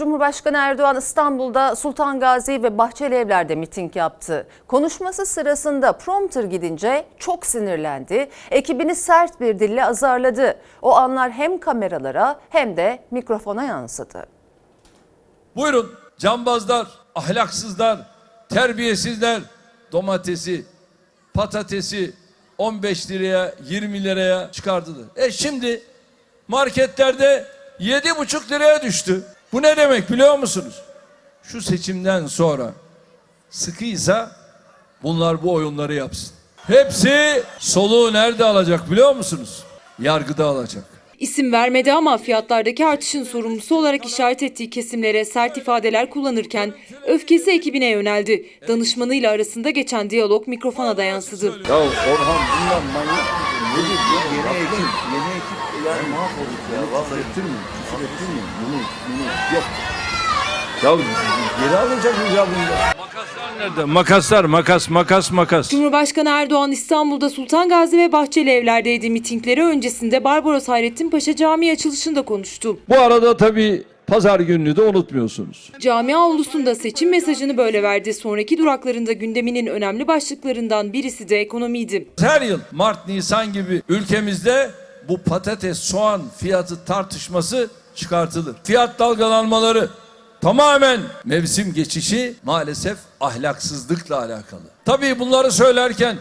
Cumhurbaşkanı Erdoğan İstanbul'da Sultan Gazi ve Bahçeli Evler'de miting yaptı. Konuşması sırasında prompter gidince çok sinirlendi. Ekibini sert bir dille azarladı. O anlar hem kameralara hem de mikrofona yansıdı. Buyurun cambazlar, ahlaksızlar, terbiyesizler domatesi, patatesi 15 liraya 20 liraya çıkardılar. E şimdi marketlerde 7,5 liraya düştü. Bu ne demek biliyor musunuz? Şu seçimden sonra sıkıysa bunlar bu oyunları yapsın. Hepsi soluğu nerede alacak biliyor musunuz? Yargıda alacak. İsim vermedi ama fiyatlardaki artışın sorumlusu olarak işaret ettiği kesimlere sert ifadeler kullanırken öfkesi ekibine yöneldi. Danışmanıyla arasında geçen diyalog mikrofona da yansıdı. Ya Orhan bunlar manyak? Nedir bu? Yeni ekip, yeni ekip yani mahvolduk ya. Vallahi ettirmeyin, küfür ettirmeyin. Bunu, bunu yok. Ya geri alacak mı ya bunu ya? Makaslar nerede? Makaslar, makas, makas, makas. Cumhurbaşkanı Erdoğan İstanbul'da Sultan Gazi ve Bahçeli Evler'deydi. Mitingleri öncesinde Barbaros Hayrettin Paşa Camii açılışında konuştu. Bu arada tabii pazar gününü de unutmuyorsunuz. Cami avlusunda seçim mesajını böyle verdi. Sonraki duraklarında gündeminin önemli başlıklarından birisi de ekonomiydi. Her yıl Mart, Nisan gibi ülkemizde bu patates, soğan fiyatı tartışması çıkartılır. Fiyat dalgalanmaları tamamen mevsim geçişi maalesef ahlaksızlıkla alakalı. Tabii bunları söylerken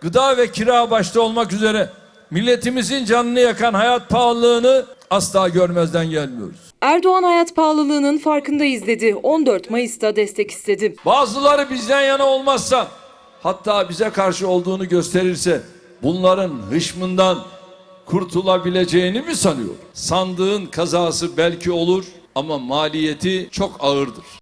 gıda ve kira başta olmak üzere milletimizin canını yakan hayat pahalılığını asla görmezden gelmiyoruz. Erdoğan hayat pahalılığının farkındayız dedi. 14 Mayıs'ta destek istedi. Bazıları bizden yana olmazsa hatta bize karşı olduğunu gösterirse bunların hışmından kurtulabileceğini mi sanıyor? Sandığın kazası belki olur ama maliyeti çok ağırdır.